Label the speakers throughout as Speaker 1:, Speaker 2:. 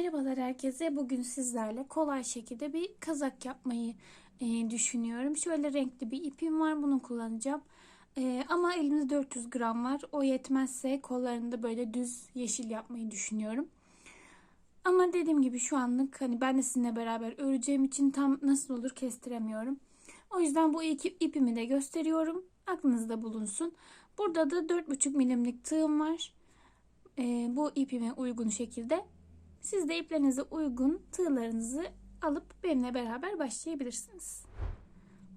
Speaker 1: Merhabalar herkese. Bugün sizlerle kolay şekilde bir kazak yapmayı e, düşünüyorum. Şöyle renkli bir ipim var. Bunu kullanacağım. E, ama elimizde 400 gram var. O yetmezse kollarını da böyle düz yeşil yapmayı düşünüyorum. Ama dediğim gibi şu anlık hani ben de sizinle beraber öreceğim için tam nasıl olur kestiremiyorum. O yüzden bu iki ipimi de gösteriyorum. Aklınızda bulunsun. Burada da 4,5 milimlik tığım var. E, bu ipime uygun şekilde siz de iplerinize uygun tığlarınızı alıp benimle beraber başlayabilirsiniz.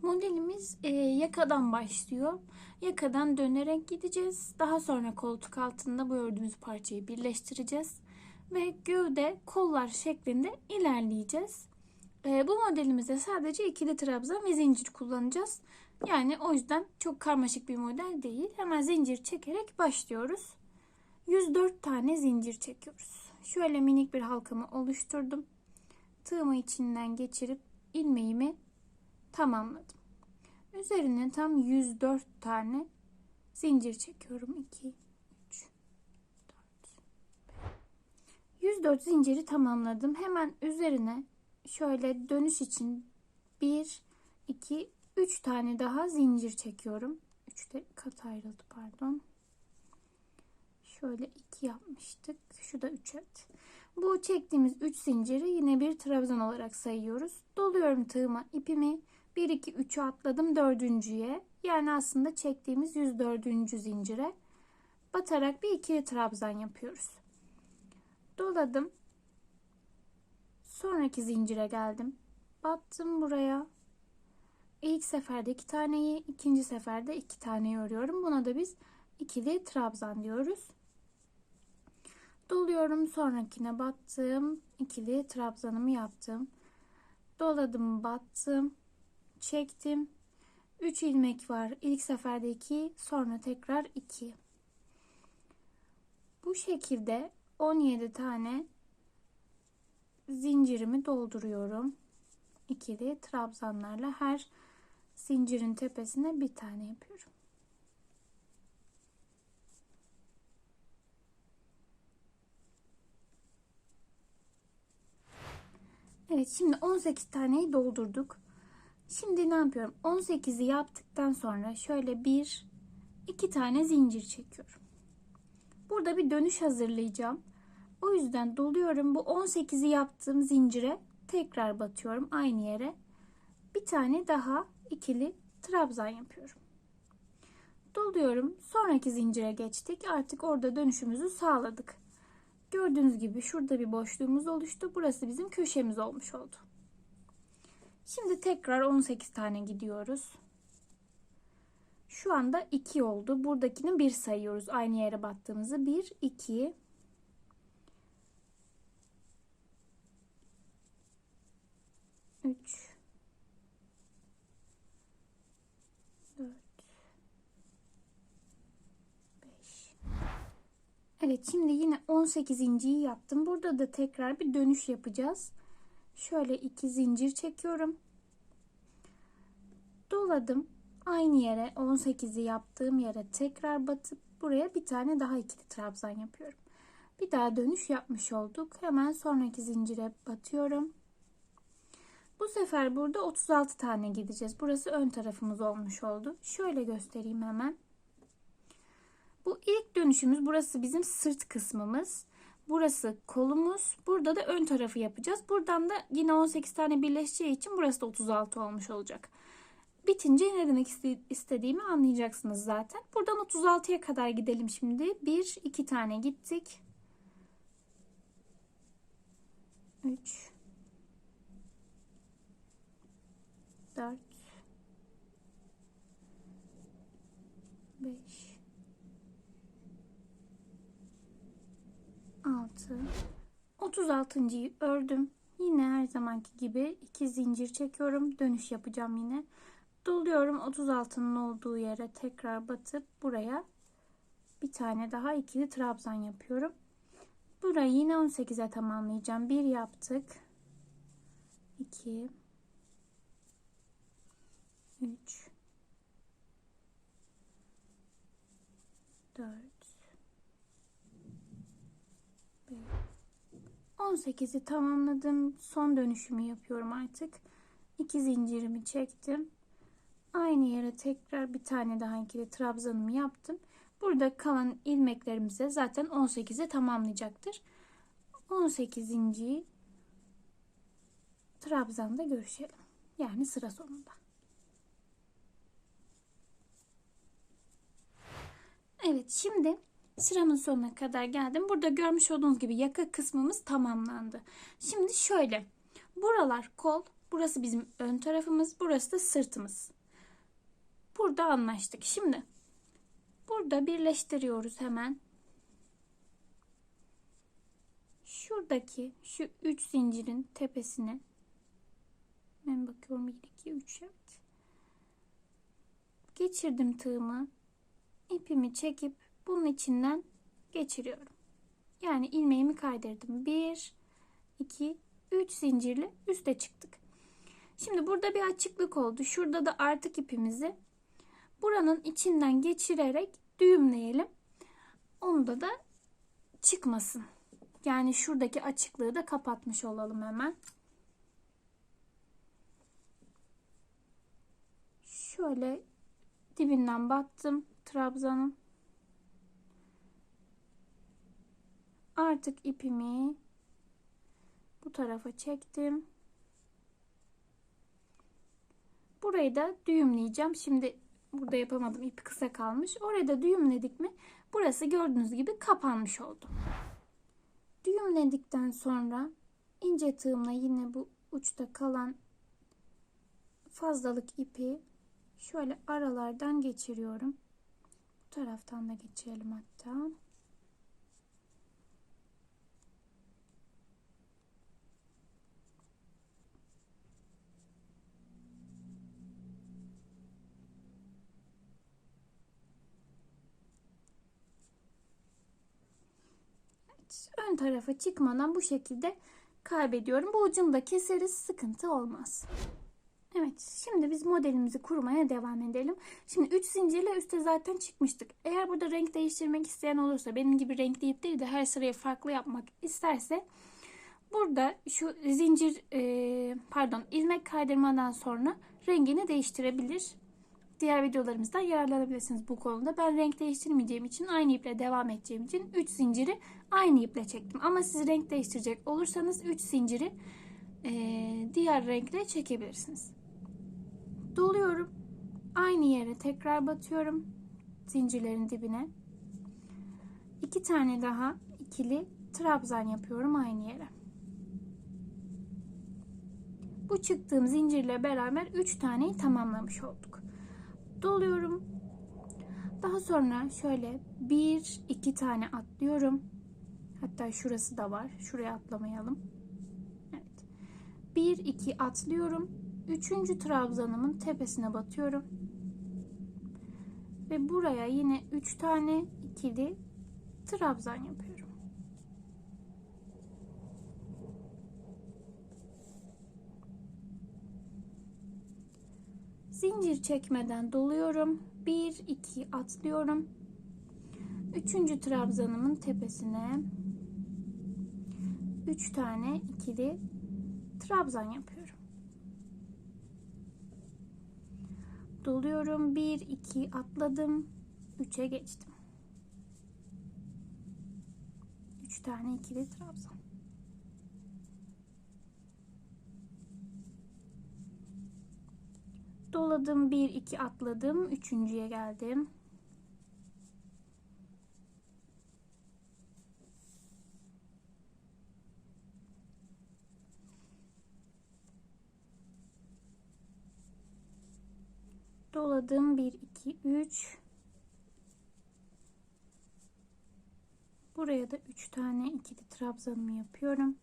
Speaker 1: Modelimiz e, yakadan başlıyor. Yakadan dönerek gideceğiz. Daha sonra koltuk altında bu ördüğümüz parçayı birleştireceğiz. Ve gövde kollar şeklinde ilerleyeceğiz. E, bu modelimizde sadece ikili trabzan ve zincir kullanacağız. Yani o yüzden çok karmaşık bir model değil. Hemen zincir çekerek başlıyoruz. 104 tane zincir çekiyoruz. Şöyle minik bir halkamı oluşturdum. Tığımı içinden geçirip ilmeğimi tamamladım. Üzerine tam 104 tane zincir çekiyorum. 2 3 4 104 zinciri tamamladım. Hemen üzerine şöyle dönüş için 1 2 3 tane daha zincir çekiyorum. 3 de kat ayrıldı pardon. Şöyle 2 yapmıştık. Şu da 3 et. Bu çektiğimiz 3 zinciri yine bir trabzan olarak sayıyoruz. Doluyorum tığıma ipimi. 1 2 3'ü atladım dördüncüye. Yani aslında çektiğimiz 104. zincire batarak bir ikili trabzan yapıyoruz. Doladım. Sonraki zincire geldim. Battım buraya. İlk seferde iki taneyi, ikinci seferde iki taneyi örüyorum. Buna da biz ikili trabzan diyoruz. Doluyorum sonrakine battım. ikili trabzanımı yaptım. Doladım battım. Çektim. 3 ilmek var. İlk seferde 2 sonra tekrar 2. Bu şekilde 17 tane zincirimi dolduruyorum. İkili trabzanlarla her zincirin tepesine bir tane yapıyorum. Evet şimdi 18 taneyi doldurduk. Şimdi ne yapıyorum? 18'i yaptıktan sonra şöyle bir iki tane zincir çekiyorum. Burada bir dönüş hazırlayacağım. O yüzden doluyorum. Bu 18'i yaptığım zincire tekrar batıyorum aynı yere. Bir tane daha ikili trabzan yapıyorum. Doluyorum. Sonraki zincire geçtik. Artık orada dönüşümüzü sağladık. Gördüğünüz gibi şurada bir boşluğumuz oluştu. Burası bizim köşemiz olmuş oldu. Şimdi tekrar 18 tane gidiyoruz. Şu anda 2 oldu. Buradakini 1 sayıyoruz. Aynı yere battığımızı. 1, 2, 3, Evet şimdi yine 18.yi yaptım. Burada da tekrar bir dönüş yapacağız. Şöyle iki zincir çekiyorum. Doladım. Aynı yere 18'i yaptığım yere tekrar batıp buraya bir tane daha ikili trabzan yapıyorum. Bir daha dönüş yapmış olduk. Hemen sonraki zincire batıyorum. Bu sefer burada 36 tane gideceğiz. Burası ön tarafımız olmuş oldu. Şöyle göstereyim hemen. Bu ilk dönüşümüz burası bizim sırt kısmımız. Burası kolumuz. Burada da ön tarafı yapacağız. Buradan da yine 18 tane birleşeceği için burası da 36 olmuş olacak. Bitince ne demek istediğimi anlayacaksınız zaten. Buradan 36'ya kadar gidelim şimdi. 1, 2 tane gittik. 3 4 6 36.yı ördüm. Yine her zamanki gibi iki zincir çekiyorum. Dönüş yapacağım yine. Doluyorum 36'nın olduğu yere tekrar batıp buraya bir tane daha ikili trabzan yapıyorum. Burayı yine 18'e tamamlayacağım. 1 yaptık. 2 3 4 18'i tamamladım. Son dönüşümü yapıyorum artık. 2 zincirimi çektim. Aynı yere tekrar bir tane daha ikili trabzanımı yaptım. Burada kalan ilmeklerimize zaten 18'i tamamlayacaktır. 18. trabzanda görüşelim. Yani sıra sonunda. Evet şimdi sıramın sonuna kadar geldim. Burada görmüş olduğunuz gibi yaka kısmımız tamamlandı. Şimdi şöyle. Buralar kol. Burası bizim ön tarafımız. Burası da sırtımız. Burada anlaştık. Şimdi burada birleştiriyoruz hemen. Şuradaki şu 3 zincirin tepesine ben bakıyorum 1 2 3 evet. Geçirdim tığımı. ipimi çekip bunun içinden geçiriyorum. Yani ilmeğimi kaydırdım. 1 2 3 zincirli üste çıktık. Şimdi burada bir açıklık oldu. Şurada da artık ipimizi buranın içinden geçirerek düğümleyelim. Onda da çıkmasın. Yani şuradaki açıklığı da kapatmış olalım hemen. Şöyle dibinden battım trabzanın. Artık ipimi bu tarafa çektim. Burayı da düğümleyeceğim. Şimdi burada yapamadım. ipi kısa kalmış. Orada da düğümledik mi? Burası gördüğünüz gibi kapanmış oldu. Düğümledikten sonra ince tığımla yine bu uçta kalan fazlalık ipi şöyle aralardan geçiriyorum. Bu taraftan da geçirelim hatta. Ön tarafa çıkmadan bu şekilde kaybediyorum. Bu ucunu da keseriz sıkıntı olmaz. Evet şimdi biz modelimizi kurmaya devam edelim. Şimdi 3 zincirle üste zaten çıkmıştık. Eğer burada renk değiştirmek isteyen olursa benim gibi renk deyip değil de her sırayı farklı yapmak isterse burada şu zincir e, pardon ilmek kaydırmadan sonra rengini değiştirebilir diğer videolarımızdan yararlanabilirsiniz bu konuda. Ben renk değiştirmeyeceğim için aynı iple devam edeceğim için 3 zinciri aynı iple çektim. Ama siz renk değiştirecek olursanız 3 zinciri e, diğer renkle çekebilirsiniz. Doluyorum. Aynı yere tekrar batıyorum. Zincirlerin dibine. İki tane daha ikili trabzan yapıyorum aynı yere. Bu çıktığım zincirle beraber 3 taneyi tamamlamış olduk doluyorum. Daha sonra şöyle bir iki tane atlıyorum. Hatta şurası da var. Şuraya atlamayalım. Evet. Bir iki atlıyorum. Üçüncü trabzanımın tepesine batıyorum. Ve buraya yine üç tane ikili trabzan yapıyorum. zincir çekmeden doluyorum. 1 2 atlıyorum. Üçüncü trabzanımın tepesine 3 tane ikili trabzan yapıyorum. Doluyorum. 1 2 atladım. 3'e geçtim. 3 tane ikili trabzan. Doladım. 1 2 atladım. Üçüncüye geldim. Doladım. 1 2 3 Buraya da 3 tane ikili trabzanımı yapıyorum.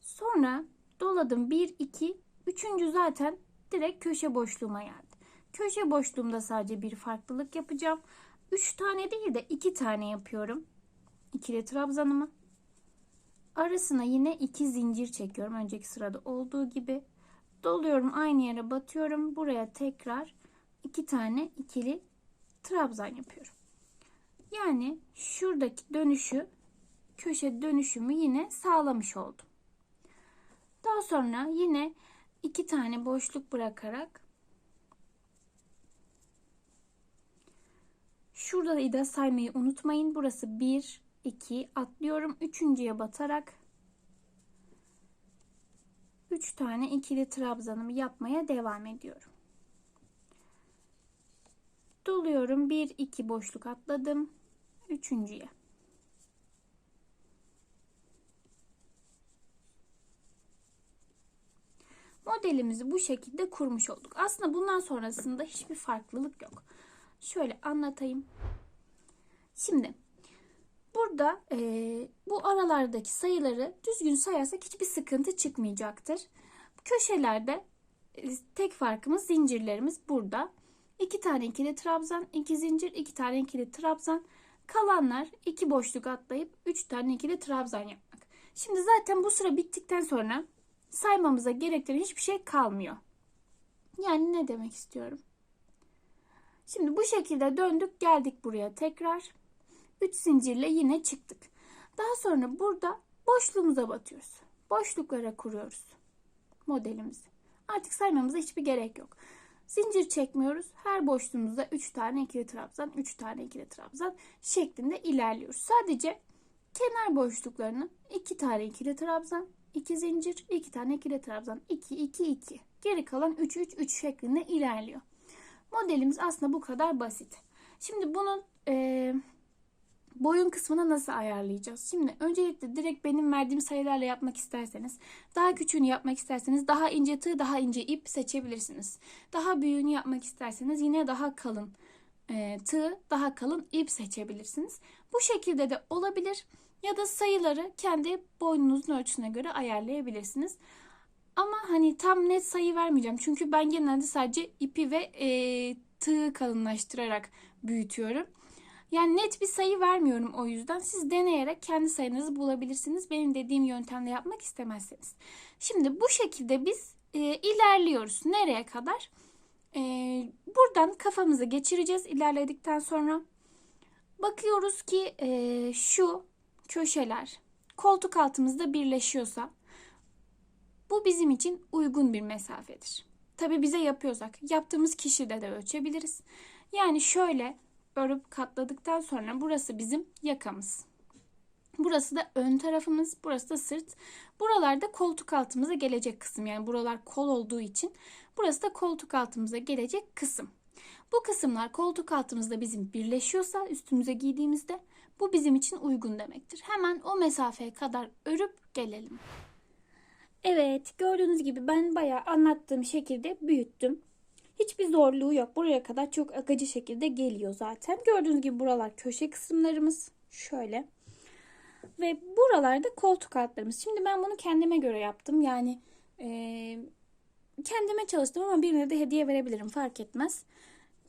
Speaker 1: Sonra doladım 1 2 üçüncü zaten direkt köşe boşluğuma geldi. Köşe boşluğumda sadece bir farklılık yapacağım. 3 tane değil de 2 tane yapıyorum. İkili trabzanımı. Arasına yine 2 zincir çekiyorum. Önceki sırada olduğu gibi. Doluyorum aynı yere batıyorum. Buraya tekrar 2 tane ikili trabzan yapıyorum. Yani şuradaki dönüşü köşe dönüşümü yine sağlamış oldum. Daha sonra yine iki tane boşluk bırakarak şurada da saymayı unutmayın. Burası 1, 2 atlıyorum. Üçüncüye batarak 3 tane ikili trabzanımı yapmaya devam ediyorum. Doluyorum. 1, 2 boşluk atladım. Üçüncüye. Modelimizi bu şekilde kurmuş olduk. Aslında bundan sonrasında hiçbir farklılık yok. Şöyle anlatayım. Şimdi burada e, bu aralardaki sayıları düzgün sayarsak hiçbir sıkıntı çıkmayacaktır. Köşelerde e, tek farkımız zincirlerimiz burada. İki tane ikili trabzan, iki zincir, iki tane ikili trabzan. Kalanlar iki boşluk atlayıp üç tane ikili trabzan yapmak. Şimdi zaten bu sıra bittikten sonra saymamıza gerektiren hiçbir şey kalmıyor. Yani ne demek istiyorum? Şimdi bu şekilde döndük geldik buraya tekrar. 3 zincirle yine çıktık. Daha sonra burada boşluğumuza batıyoruz. Boşluklara kuruyoruz modelimizi. Artık saymamıza hiçbir gerek yok. Zincir çekmiyoruz. Her boşluğumuzda 3 tane ikili trabzan, 3 tane ikili trabzan şeklinde ilerliyoruz. Sadece kenar boşluklarını 2 tane ikili trabzan, 2 zincir, 2 tane ikili trabzan, 2 2 2. Geri kalan 3 3 3 şeklinde ilerliyor. Modelimiz aslında bu kadar basit. Şimdi bunun e, boyun kısmını nasıl ayarlayacağız? Şimdi öncelikle direkt benim verdiğim sayılarla yapmak isterseniz, daha küçüğünü yapmak isterseniz daha ince tığ, daha ince ip seçebilirsiniz. Daha büyüğünü yapmak isterseniz yine daha kalın e, tığ, daha kalın ip seçebilirsiniz. Bu şekilde de olabilir. Ya da sayıları kendi boynunuzun ölçüsüne göre ayarlayabilirsiniz. Ama hani tam net sayı vermeyeceğim. Çünkü ben genelde sadece ipi ve e, tığı kalınlaştırarak büyütüyorum. Yani net bir sayı vermiyorum o yüzden. Siz deneyerek kendi sayınızı bulabilirsiniz. Benim dediğim yöntemle yapmak istemezseniz. Şimdi bu şekilde biz e, ilerliyoruz. Nereye kadar? E, buradan kafamızı geçireceğiz ilerledikten sonra. Bakıyoruz ki e, şu köşeler koltuk altımızda birleşiyorsa bu bizim için uygun bir mesafedir. Tabi bize yapıyorsak yaptığımız kişide de ölçebiliriz. Yani şöyle örüp katladıktan sonra burası bizim yakamız. Burası da ön tarafımız, burası da sırt. Buralarda koltuk altımıza gelecek kısım. Yani buralar kol olduğu için burası da koltuk altımıza gelecek kısım. Bu kısımlar koltuk altımızda bizim birleşiyorsa üstümüze giydiğimizde bu bizim için uygun demektir. Hemen o mesafeye kadar örüp gelelim. Evet gördüğünüz gibi ben bayağı anlattığım şekilde büyüttüm. Hiçbir zorluğu yok. Buraya kadar çok akıcı şekilde geliyor zaten. Gördüğünüz gibi buralar köşe kısımlarımız. Şöyle. Ve buralarda koltuk altlarımız. Şimdi ben bunu kendime göre yaptım. Yani e, kendime çalıştım ama birine de hediye verebilirim. Fark etmez.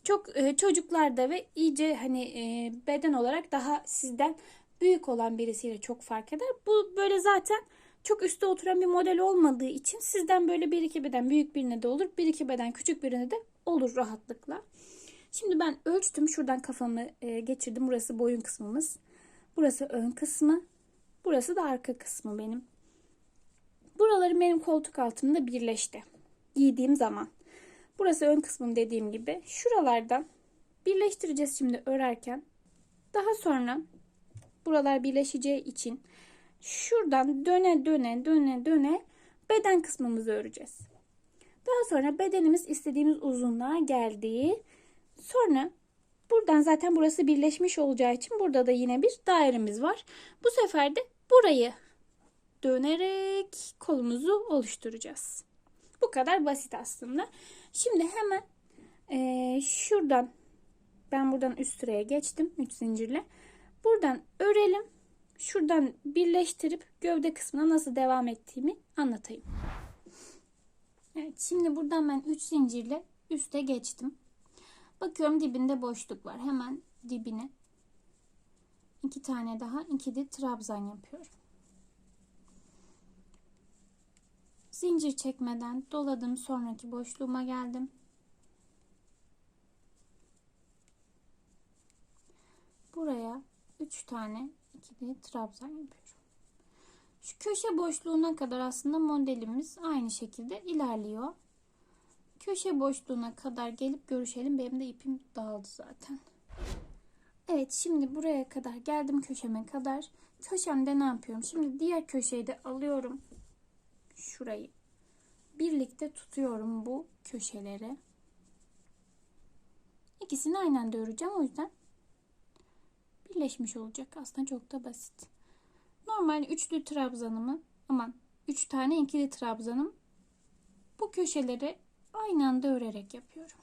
Speaker 1: Çok e, çocuklarda ve iyice hani e, beden olarak daha sizden büyük olan birisiyle çok fark eder. Bu böyle zaten çok üstte oturan bir model olmadığı için sizden böyle bir iki beden büyük birine de olur. Bir iki beden küçük birine de olur rahatlıkla. Şimdi ben ölçtüm. Şuradan kafamı e, geçirdim. Burası boyun kısmımız. Burası ön kısmı. Burası da arka kısmı benim. Buraları benim koltuk altımda birleşti. Giydiğim zaman. Burası ön kısmım dediğim gibi. Şuralardan birleştireceğiz şimdi örerken. Daha sonra buralar birleşeceği için şuradan döne döne döne döne beden kısmımızı öreceğiz. Daha sonra bedenimiz istediğimiz uzunluğa geldi. Sonra buradan zaten burası birleşmiş olacağı için burada da yine bir dairemiz var. Bu sefer de burayı dönerek kolumuzu oluşturacağız. Bu kadar basit aslında. Şimdi hemen e, şuradan ben buradan üst sıraya geçtim 3 zincirle. Buradan örelim. Şuradan birleştirip gövde kısmına nasıl devam ettiğimi anlatayım. Evet şimdi buradan ben 3 zincirle üste geçtim. Bakıyorum dibinde boşluk var. Hemen dibine iki tane daha ikili trabzan yapıyorum. Zincir çekmeden doladım sonraki boşluğuma geldim. buraya 3 tane ikili trabzan yapıyorum. Şu köşe boşluğuna kadar aslında modelimiz aynı şekilde ilerliyor. Köşe boşluğuna kadar gelip görüşelim. Benim de ipim dağıldı zaten. Evet şimdi buraya kadar geldim köşeme kadar. Köşemde ne yapıyorum? Şimdi diğer köşeyi de alıyorum. Şurayı. Birlikte tutuyorum bu köşeleri. İkisini aynı anda öreceğim. O yüzden birleşmiş olacak. Aslında çok da basit. Normal üçlü trabzanımı aman üç tane ikili trabzanım bu köşeleri aynı anda örerek yapıyorum.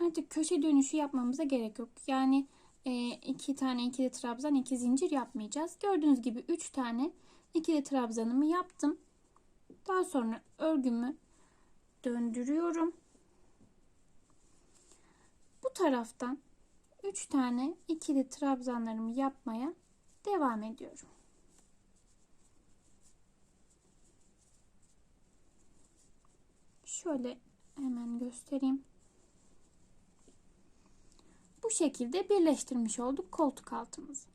Speaker 1: Artık köşe dönüşü yapmamıza gerek yok. Yani e, iki tane ikili trabzan, iki zincir yapmayacağız. Gördüğünüz gibi üç tane ikili trabzanımı yaptım. Daha sonra örgümü döndürüyorum. Bu taraftan üç tane ikili trabzanlarımı yapmaya devam ediyorum. Şöyle hemen göstereyim. Bu şekilde birleştirmiş olduk koltuk altımızı.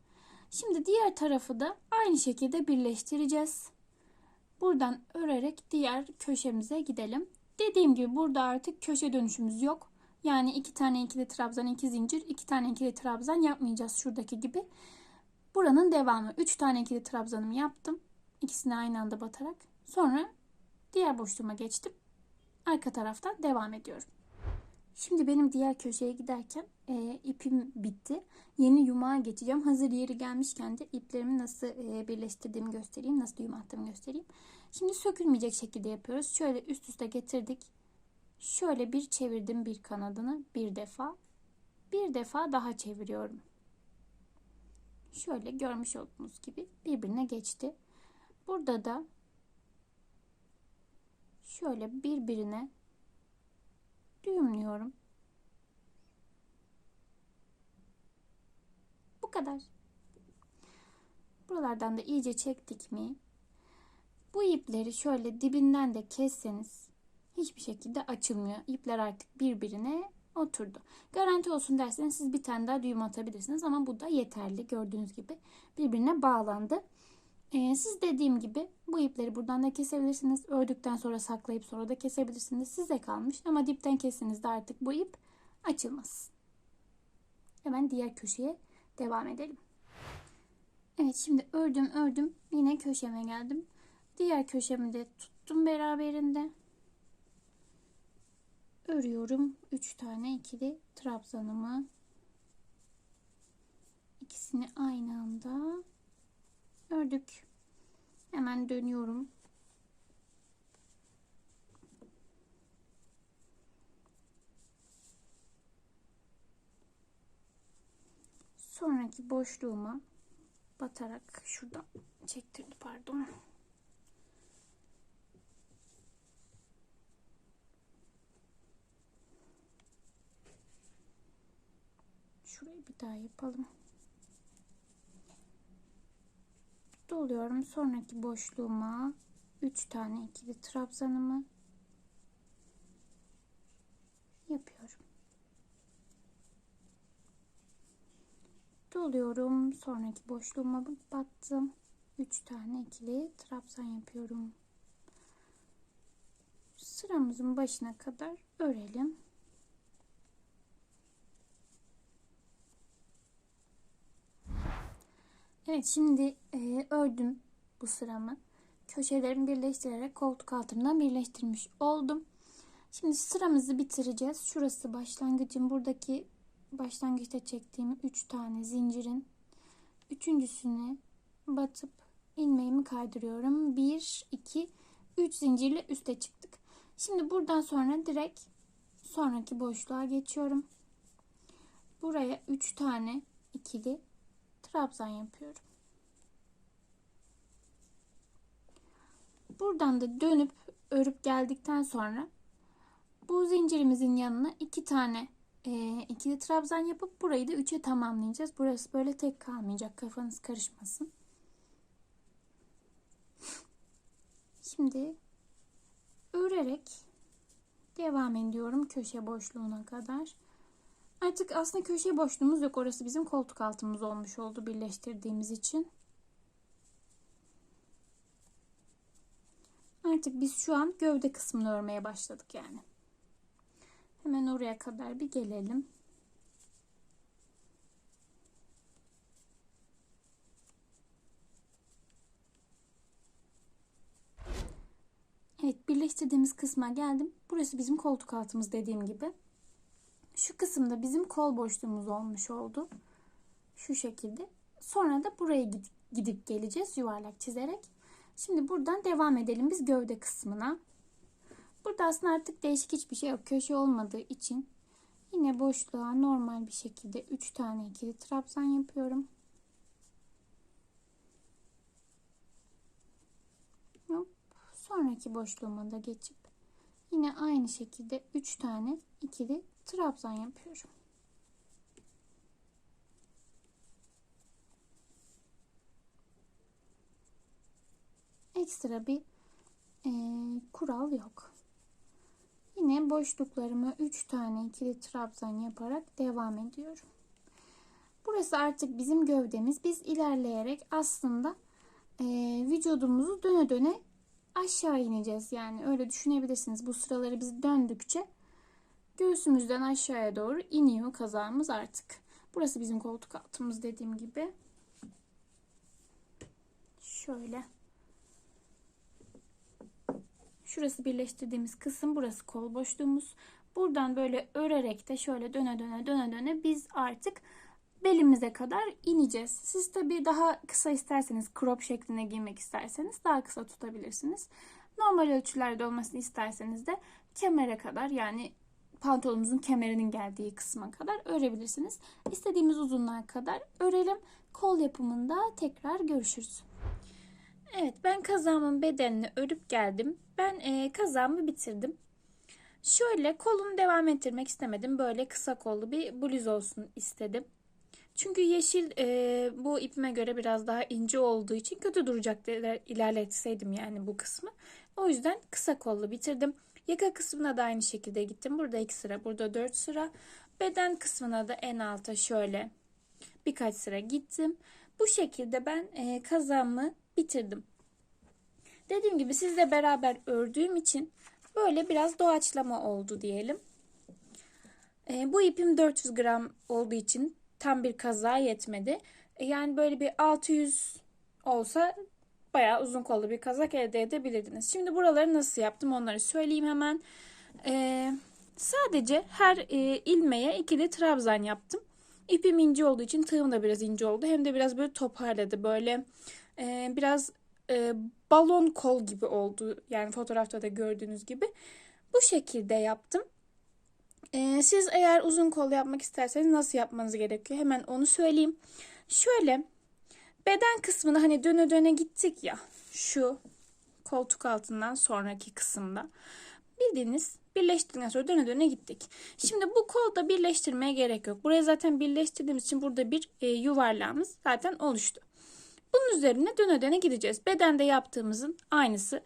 Speaker 1: Şimdi diğer tarafı da aynı şekilde birleştireceğiz. Buradan örerek diğer köşemize gidelim. Dediğim gibi burada artık köşe dönüşümüz yok. Yani iki tane ikili trabzan, iki zincir, iki tane ikili trabzan yapmayacağız şuradaki gibi. Buranın devamı. Üç tane ikili trabzanımı yaptım. İkisini aynı anda batarak. Sonra diğer boşluğuma geçtim. Arka taraftan devam ediyorum. Şimdi benim diğer köşeye giderken e, ipim bitti. Yeni yumağa geçeceğim. Hazır yeri gelmişken de iplerimi nasıl e, birleştirdiğimi göstereyim. Nasıl düğüm attığımı göstereyim. Şimdi sökülmeyecek şekilde yapıyoruz. Şöyle üst üste getirdik. Şöyle bir çevirdim bir kanadını bir defa. Bir defa daha çeviriyorum. Şöyle görmüş olduğunuz gibi birbirine geçti. Burada da şöyle birbirine düğümlüyorum. Bu kadar. Buralardan da iyice çektik mi? Bu ipleri şöyle dibinden de kesseniz hiçbir şekilde açılmıyor. İpler artık birbirine oturdu. Garanti olsun derseniz siz bir tane daha düğüm atabilirsiniz ama bu da yeterli. Gördüğünüz gibi birbirine bağlandı. Ee, siz dediğim gibi bu ipleri buradan da kesebilirsiniz. Ördükten sonra saklayıp sonra da kesebilirsiniz. Size kalmış ama dipten de artık bu ip açılmaz. Hemen diğer köşeye devam edelim. Evet şimdi ördüm ördüm yine köşeme geldim. Diğer köşemi de tuttum beraberinde. Örüyorum 3 tane ikili trabzanımı. İkisini aynı anda ördük. Hemen dönüyorum. Sonraki boşluğuma batarak şuradan çektirdi pardon. Şurayı bir daha yapalım. doluyorum. Sonraki boşluğuma 3 tane ikili trabzanımı yapıyorum. Doluyorum. Sonraki boşluğuma battım. 3 tane ikili trabzan yapıyorum. Sıramızın başına kadar örelim. Evet şimdi e, ördüm bu sıramı. Köşelerimi birleştirerek koltuk altından birleştirmiş oldum. Şimdi sıramızı bitireceğiz. Şurası başlangıcım. Buradaki başlangıçta çektiğim 3 tane zincirin üçüncüsüne batıp ilmeğimi kaydırıyorum. 1, 2, 3 zincirle üste çıktık. Şimdi buradan sonra direkt sonraki boşluğa geçiyorum. Buraya 3 tane ikili trabzan yapıyorum. Buradan da dönüp örüp geldikten sonra bu zincirimizin yanına iki tane e, ikili trabzan yapıp burayı da üçe tamamlayacağız. Burası böyle tek kalmayacak. Kafanız karışmasın. Şimdi örerek devam ediyorum köşe boşluğuna kadar. Artık aslında köşe boşluğumuz yok. Orası bizim koltuk altımız olmuş oldu birleştirdiğimiz için. Artık biz şu an gövde kısmını örmeye başladık yani. Hemen oraya kadar bir gelelim. Evet birleştirdiğimiz kısma geldim. Burası bizim koltuk altımız dediğim gibi. Şu kısımda bizim kol boşluğumuz olmuş oldu. Şu şekilde. Sonra da buraya gidip, geleceğiz yuvarlak çizerek. Şimdi buradan devam edelim biz gövde kısmına. Burada aslında artık değişik hiçbir şey yok. Köşe olmadığı için yine boşluğa normal bir şekilde 3 tane ikili trabzan yapıyorum. Sonraki boşluğuma da geçip yine aynı şekilde 3 tane ikili trabzan yapıyorum. Ekstra bir e, kural yok. Yine boşluklarıma 3 tane ikili trabzan yaparak devam ediyorum. Burası artık bizim gövdemiz. Biz ilerleyerek aslında e, vücudumuzu döne döne aşağı ineceğiz. Yani öyle düşünebilirsiniz. Bu sıraları biz döndükçe göğsümüzden aşağıya doğru iniyor kazağımız artık. Burası bizim koltuk altımız dediğim gibi. Şöyle. Şurası birleştirdiğimiz kısım. Burası kol boşluğumuz. Buradan böyle örerek de şöyle döne döne döne döne biz artık belimize kadar ineceğiz. Siz tabii daha kısa isterseniz crop şeklinde giymek isterseniz daha kısa tutabilirsiniz. Normal ölçülerde olmasını isterseniz de kemere kadar yani pantolonumuzun kemerinin geldiği kısma kadar örebilirsiniz. İstediğimiz uzunluğa kadar örelim. Kol yapımında tekrar görüşürüz. Evet ben kazağımın bedenini örüp geldim. Ben e, kazağımı bitirdim. Şöyle kolunu devam ettirmek istemedim. Böyle kısa kollu bir bluz olsun istedim. Çünkü yeşil e, bu ipime göre biraz daha ince olduğu için kötü duracak ilerletseydim yani bu kısmı. O yüzden kısa kollu bitirdim. Yaka kısmına da aynı şekilde gittim. Burada 2 sıra, burada 4 sıra. Beden kısmına da en alta şöyle birkaç sıra gittim. Bu şekilde ben e, kazağımı bitirdim. Dediğim gibi sizle beraber ördüğüm için böyle biraz doğaçlama oldu diyelim. E, bu ipim 400 gram olduğu için tam bir kaza yetmedi. E, yani böyle bir 600 olsa bayağı uzun kollu bir kazak elde edebilirdiniz. Şimdi buraları nasıl yaptım onları söyleyeyim hemen. Ee, sadece her e, ilmeğe ikili trabzan yaptım. İpim ince olduğu için tığım da biraz ince oldu. Hem de biraz böyle toparladı. Böyle e, biraz e, balon kol gibi oldu. Yani fotoğrafta da gördüğünüz gibi. Bu şekilde yaptım. E, siz eğer uzun kol yapmak isterseniz nasıl yapmanız gerekiyor? Hemen onu söyleyeyim. Şöyle beden kısmına hani döne döne gittik ya. Şu koltuk altından sonraki kısımda. Bildiğiniz birleştirdikten sonra döne döne gittik. Şimdi bu kolda birleştirmeye gerek yok. Buraya zaten birleştirdiğimiz için burada bir e, yuvarlağımız zaten oluştu. Bunun üzerine döne döne gideceğiz. Bedende yaptığımızın aynısı.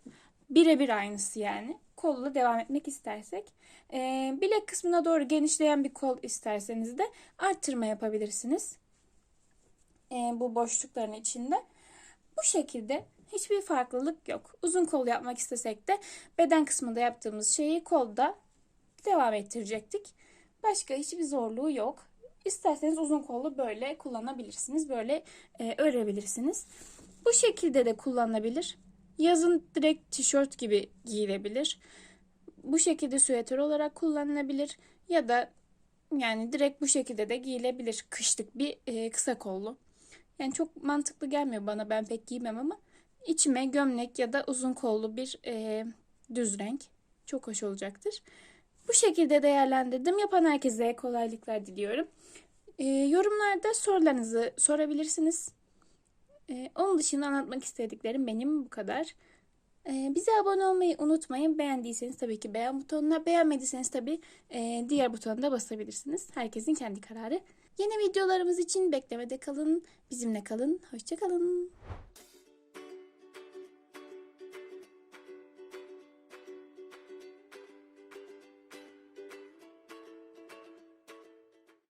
Speaker 1: Birebir aynısı yani. Kolla devam etmek istersek. E, bilek kısmına doğru genişleyen bir kol isterseniz de arttırma yapabilirsiniz. E, bu boşlukların içinde. Bu şekilde hiçbir farklılık yok. Uzun kol yapmak istesek de beden kısmında yaptığımız şeyi kolda devam ettirecektik. Başka hiçbir zorluğu yok. İsterseniz uzun kollu böyle kullanabilirsiniz. Böyle e, örebilirsiniz. Bu şekilde de kullanılabilir. Yazın direkt tişört gibi giyilebilir. Bu şekilde süveter olarak kullanılabilir. Ya da yani direkt bu şekilde de giyilebilir. Kışlık bir e, kısa kollu. Yani çok mantıklı gelmiyor bana. Ben pek giymem ama içime gömlek ya da uzun kollu bir e, düz renk. Çok hoş olacaktır. Bu şekilde değerlendirdim. Yapan herkese kolaylıklar diliyorum. E, yorumlarda sorularınızı sorabilirsiniz. E, onun dışında anlatmak istediklerim benim bu kadar. E, bize abone olmayı unutmayın. Beğendiyseniz tabii ki beğen butonuna, beğenmediyseniz tabii e, diğer butona da basabilirsiniz. Herkesin kendi kararı. Yeni videolarımız için beklemede kalın, bizimle kalın. Hoşçakalın.